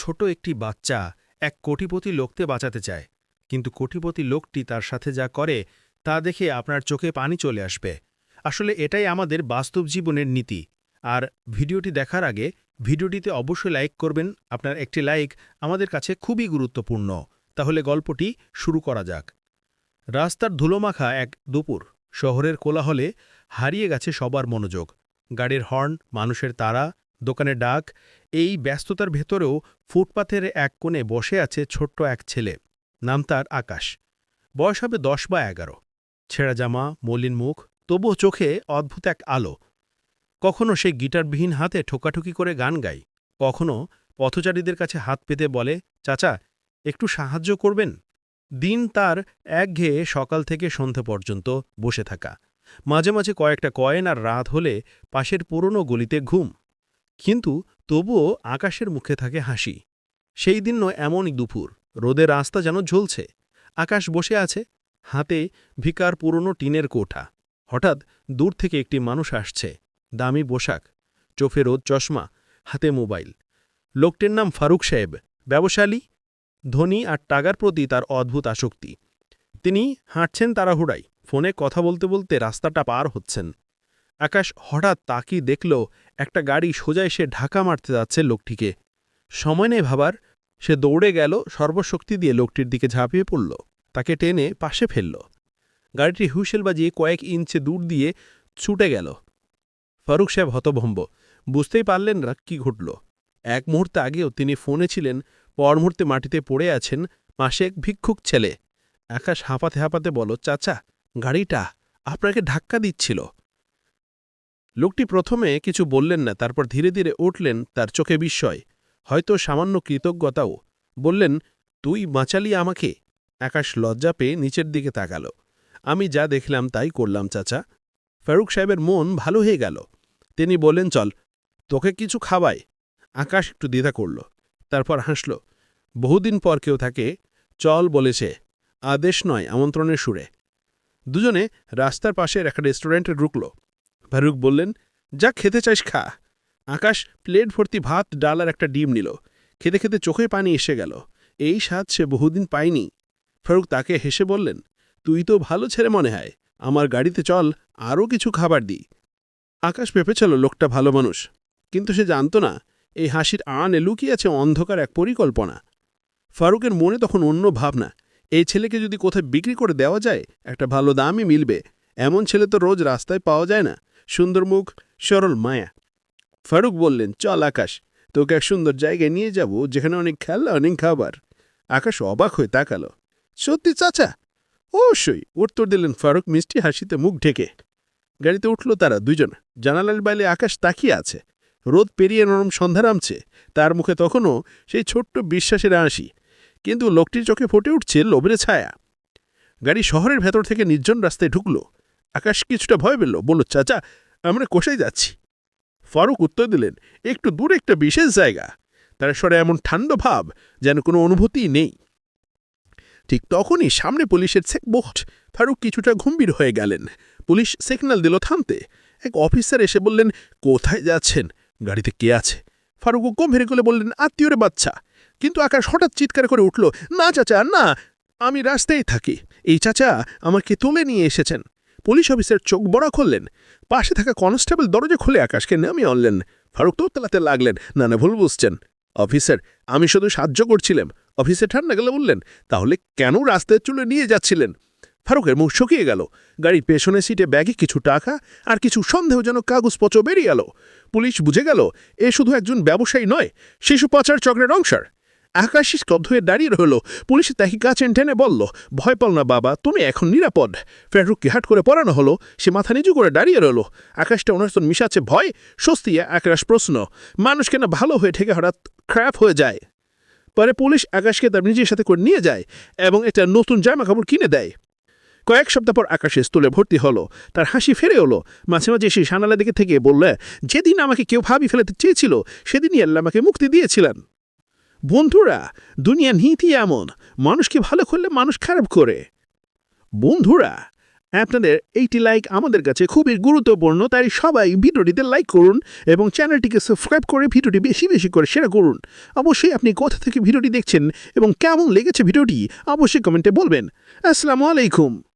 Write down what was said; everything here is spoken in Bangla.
ছোট একটি বাচ্চা এক কোটিপতি লোককে বাঁচাতে চায়। কিন্তু কোটিপতি লোকটি তার সাথে যা করে, তা দেখে আপনার চোখে পানি চলে আসবে। আসলে এটাই আমাদের বাস্তব জীবনের নীতি। আর ভিডিওটি দেখার আগে ভিডিওটিতে অবশ্যই লাইক করবেন, আপনার একটি লাইক আমাদের কাছে খুবই গুরুত্বপূর্ণ। তাহলে গল্পটি শুরু করা যাক। রাস্তার ধুলোমাখা এক দুপুর। শহরের কোলাহলে হারিয়ে গেছে সবার মনোযোগ। গাড়ির হর্ন, মানুষের তারা দোকানের ডাক, এই ব্যস্ততার ভেতরেও ফুটপাথের এক কোণে বসে আছে ছোট্ট এক ছেলে। নাম তার আকাশ। বয়স হবে দশ বা এগারো। ছেঁড়া জামা, মলিন মুখ, তবুও চোখে অদ্ভুত এক আলো। কখনো সে গিটারবিহীন হাতে ঠোকাঠুকি করে গান গায়। কখনো পথচারীদের কাছে হাত পেতে বলে, চাচা, একটু সাহায্য করবেন? দিন তার একঘেয়ে সকাল থেকে সন্ধ্যা পর্যন্ত বসে থাকা। মাঝে মাঝে কয়েকটা কয়েন আর রাত হলে পাশের পুরনো গলিতে ঘুম। কিন্তু তবুও আকাশের মুখে থাকে হাসি। সেই দিন নয়, এমনই দুপুর। রোদের রাস্তা যেন ঝলছে। আকাশ বসে আছে, হাতে ভিকার পুরনো টিনের কোঠা। হঠাৎ দূর থেকে একটি মানুষ আসছে। দামি পোশাক, চোখে রোদ চশমা, হাতে মোবাইল। লোকটির নাম ফারুক সাহেব। ব্যবসালী ধনী আর টাকার প্রতি তার অদ্ভুত আসক্তি। তিনি হাঁটছেন তাড়াহুড়াই ফোনে কথা বলতে বলতে রাস্তাটা পার হচ্ছেন। আকাশ হঠাৎ তাকি দেখল, একটা গাড়ি সোজা এসে ঢাকা মারতে যাচ্ছে লোকটিকে। সময় নেই ভাবার, সে দৌড়ে গেল, সর্বশক্তি দিয়ে লোকটির দিকে ঝাঁপিয়ে পড়ল, তাকে টেনে পাশে ফেলল। গাড়িটি হুইসেল বাজিয়ে কয়েক ইঞ্চে দূর দিয়ে ছুটে গেল। ফারুক সাহেব হতভম্ব, বুঝতেই পারলেন না কি ঘটল। এক মুহূর্তে আগেও তিনি ফোনে ছিলেন, পর মুহূর্তে মাটিতে পড়ে আছেন মাসে এক ভিক্ষুক ছেলে। আকাশ হাঁপাতে হাঁপাতে বলো চাচা, গাড়িটা আপনাকে ধাক্কা দিচ্ছিল। লোকটি প্রথমে কিছু বললেন না, তারপর ধীরে ধীরে উঠলেন তার চোখে বিস্ময়। হয়তো সামান্য কৃতজ্ঞতাও। বললেন, তুই বাঁচালি আমাকে? আকাশ লজ্জা পেয়ে নিচের দিকে তাকাল। আমি যা দেখলাম তাই করলাম, চাচা। ফারুক সাহেবের মন ভালো হয়ে গেল। তিনি বললেন, চল, তোকে কিছু খাওয়াই। আকাশ একটু দ্বিধা করল, তারপর হাসল, বহুদিন পর কেউ থাকে, চল বলেছে, আদেশ নয়, আমন্ত্রণের সুরে। দুজনে রাস্তার পাশের একটা রেস্টুরেন্টে ঢুকল। ফারুক বললেন, যা খেতে চাইস খা। আকাশ প্লেট ভর্তি ভাত, ডাল আর একটা ডিম নিল। খেতে খেতে চোখে পানি এসে গেল। এই স্বাদ সে বহুদিন পায়নি। ফারুক তাকে হেসে বললেন, তুই তো ভালো ছেড়ে মনে হয়। আমার গাড়িতে চল, আরও কিছু খাবার দিই আকাশ পেপেছিল, লোকটা ভালো মানুষ। কিন্তু সে জানত না, এই হাসির আনে লুকিয়ে আছে অন্ধকার এক পরিকল্পনা। ফারুকের মনে তখন অন্য ভাবনা, এই ছেলেকে যদি কোথায় বিক্রি করে দেওয়া যায়, একটা ভালো দামই মিলবে। এমন ছেলে তো রোজ রাস্তায় পাওয়া যায় না। সুন্দর মুখ সরল মায়া। ফারুক বললেন, চল আকাশ, তোকে এক সুন্দর জায়গায় নিয়ে যাব, যেখানে অনেক খেলা অনেক খাবার। আকাশ অবাক হয়ে তাকালো। সত্যি চাচা? অবশ্যই। উত্তর দিলেন ফারুক মিষ্টি হাসিতে মুখ ঢেকে। গাড়িতে উঠল তারা দুজন জানালার বাইলে আকাশ তাকিয়ে আছে। রোদ পেরিয়ে নরম সন্ধ্যা নামছে। তার মুখে তখনও সেই ছোট্ট বিশ্বাসের হাসি। কিন্তু লোকটির চোখে ফুটে উঠছে লোভের ছায়া। গাড়ি শহরের ভেতর থেকে নির্জন রাস্তায় ঢুকল। আকাশ কিছুটা ভয় পেল, বলল, চাচা, আমরা কোষাই যাচ্ছি? ফারুক উত্তর দিলেন, একটু দূরে একটা বিশেষ জায়গা। তার স্বরে এমন ঠান্ডা ভাব যেন কোনো অনুভূতি নেই। ঠিক তখনই সামনে পুলিশের চেকবোট ফারুক কিছুটা গম্ভীর হয়ে গেলেন। পুলিশ সিগন্যাল দিল থামতে। এক অফিসার এসে বললেন, কোথায় যাচ্ছেন? গাড়িতে কে আছে? ফারুক গম্ভীর করে বললেন আত্মীয়রে বাচ্চা। কিন্তু আকাশ হঠাৎ চিৎকার করে উঠল, না, চাচা, না, আমি রাস্তায় থাকি। এই চাচা আমাকে তুলে নিয়ে এসেছেন। পুলিশ অফিসার চোখ বড়া খুললেন পাশে থাকা কনস্টেবল দরজা খুলে আকাশকে নামিয়ে আনলেন। ফারুক তো তেলাতে লাগলেন, না না, ভুল বুঝছেন। অফিসার, আমি শুধু সাহায্য করছিলাম। অফিসে ঠান্ডা গেলে বললেন, তাহলে কেন রাস্তায় চলে নিয়ে যাচ্ছিলেন? ফারুকের মুখ শুকিয়ে গেল। গাড়ির পেছনে সিটে ব্যাগে কিছু টাকা আর কিছু সন্দেহজনক কাগজপত্র বেরিয়ে গেল পুলিশ বুঝে গেল, এ শুধু একজন ব্যবসায়ী নয়, শিশু পাচার চক্রের অংশার। আকাশী স্তব্ধ হয়ে দাঁড়িয়ে রইল। পুলিশ তাকে কাছেন টেনে বলল, ভয় পাল না বাবা, তুমি এখন নিরাপদ। ফেরুককে হাট করে পড়ানো হলো, সে মাথা নিচু করে দাঁড়িয়ে রইল। আকাশটা তো মিশাচ্ছে ভয়, স্বস্তি আকাশ প্রশ্ন, মানুষ কেন ভালো হয়ে ঠেকে হঠাৎ খারাপ হয়ে যায়? পরে পুলিশ আকাশকে তার নিজের সাথে করে নিয়ে যায় এবং একটা নতুন জামা কাপড় কিনে দেয়। কয়েক সপ্তাহ পর আকাশে স্তুলে ভর্তি হলো, তার হাসি ফেরে হলো মাঝে মাঝে সে সানালা দিকে থেকে বললে, যেদিন আমাকে কেউ ভাবি ফেলাতে চেয়েছিল, সেদিনই আল্লাহ আমাকে মুক্তি দিয়েছিলেন। বন্ধুরা দুনিয়া নীতি এমন, মানুষকে ভালো করলে মানুষ খারাপ করে। বন্ধুরা, আপনাদের এইটি লাইক আমাদের কাছে খুবই গুরুত্বপূর্ণ, তাই সবাই ভিডিওটিতে লাইক করুন এবং চ্যানেলটিকে সাবস্ক্রাইব করে ভিডিওটি বেশি বেশি করে শেয়ার করুন। অবশ্যই আপনি কোথা থেকে ভিডিওটি দেখছেন এবং কেমন লেগেছে ভিডিওটি অবশ্যই কমেন্টে বলবেন। আসসালামু আলাইকুম।